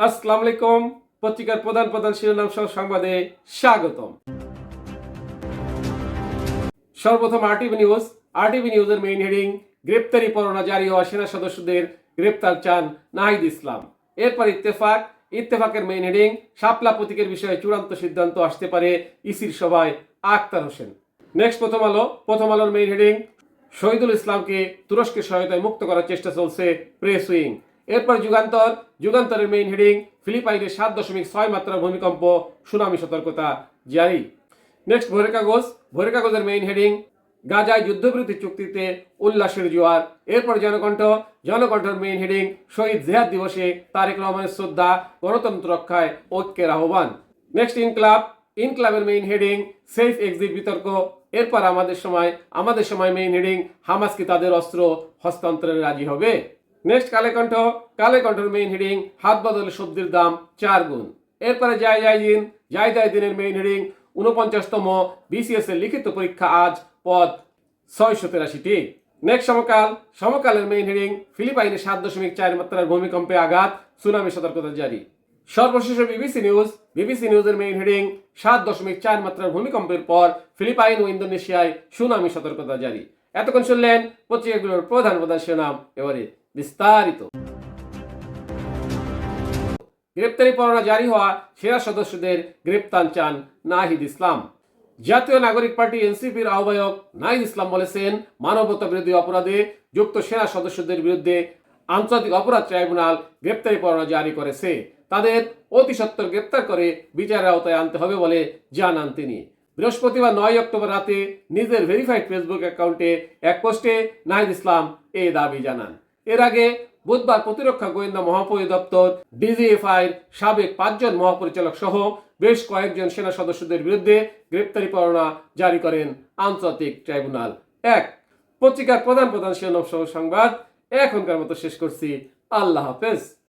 আসসালামু আলাইকুম। পত্রিকার প্রধান প্রধান শিরোনাম সহ সংবাদে স্বাগতম। সর্বপ্রথম আরটিভি নিউজ আরটিভি নিউজের মেইন হেডিং গ্রেপ্তারি পরোয়ানা জারি হওয়া সেনা সদস্যদের গ্রেপ্তার চান নাহিদ ইসলাম। এরপর ইত্তেফাক। ইত্তেফাকের মেইন হেডিং শাপলা প্রতীকের বিষয়ে চূড়ান্ত সিদ্ধান্ত আসতে পারে ইসির সভায় আক্তার হোসেন। নেক্সট প্রথম আলো। প্রথম আলোর মেইন হেডিং শহীদুল ইসলামকে তুরস্কের সহায়তায় মুক্ত করার চেষ্টা চলছে প্রেস উইং এরপর যুগান্তর, যুগান্তরের মেইন হেডিং ফিলিপাইনের সাত দশমিক ছয় মাত্রার ভূমিকম্প, সুনামি সতর্কতা জারি। নেক্সট ভোরের কাগজ। ভোরের কাগজের মেইন হেডিং গাজায় যুদ্ধবিরতি চুক্তিতে উল্লাসের জোয়ার। এরপর জনকণ্ঠ। জনকণ্ঠের মেইন হেডিং শহীদ জেহাদ দিবসে তারেক রহমানের শ্রদ্ধা, গণতন্ত্র রক্ষায় ঐক্যের আহ্বান। নেক্সট ইনক্লাব। ইনক্লাবের মেইন হেডিং সেফ এক্সিট বিতর্ক। এরপর আমাদের সময় আমাদের সময় মেইন হেডিং হামাস কি তাদের অস্ত্র হস্তান্তরে রাজি হবে। নেক্সট কালে কণ্ঠ, কালে কণ্ঠের মেইন হেডিং হাত বদলে সবজির দাম চার গুণ। এরপরে যায় যায় দিন যায় যায় দিনের মেইন হেডিং উনপঞ্চাশতম বিসিএস এর লিখিত পরীক্ষা আজ পদ ছয়শো তেরাশিটি। নেক্সট সমকাল, সমকালের মেইন হেডিং ফিলিপাইনে সাত দশমিক চার মাত্রার ভূমিকম্পে আঘাত সুনামি সতর্কতা জারি। সর্বশেষে বিবিসি নিউজ বিবিসি নিউজের মেইন হেডিং সাত দশমিক চার মাত্রার ভূমিকম্পের পর ফিলিপাইন ও ইন্দোনেশিয়ায় সুনামি সতর্কতা জারি। এতক্ষণ শুনলেন পত্রিকাগুলোর প্রধান প্রধান শিরোনাম, এবারে বিস্তারিত। গ্রেপ্তারি পরোয়ানা জারি হওয়া সেরা সদস্যদের গ্রেপ্তার চান নাহিদ ইসলাম। জাতীয় নাগরিক পার্টি এনসিপির আহ্বায়ক নাহিদ ইসলাম বলেছেন, মানবতা বিরোধী অপরাধে যুক্ত সেনা সদস্যদের বিরুদ্ধে আন্তর্জাতিক অপরাধ ট্রাইব্যুনাল গ্রেপ্তারি পরোয়ানা জারি করেছে। তাদের অতি সত্বর গ্রেপ্তার করে বিচারের আওতায় আনতে হবে বলে জানান তিনি। বৃহস্পতিবার নয় অক্টোবর রাতে নিজের ভেরিফাইড ফেসবুক অ্যাকাউন্টে এক পোস্টে নাহিদ ইসলাম এই দাবি জানান। এর আগে বুধবার প্রতিরক্ষা গোয়েন্দা মহাপরিদপ্তর, ডিজিএফআই সাবেক পাঁচজন মহাপরিচালক সহ বেশ কয়েকজন সেনা সদস্যদের বিরুদ্ধে গ্রেপ্তারি পরোয়ানা জারি করেন আন্তর্জাতিক ট্রাইব্যুনাল। এক, পত্রিকার প্রধান প্রধান শিরোনাম সহ সংবাদ। এখনকার মতো শেষ করছি। আল্লাহ হাফেজ।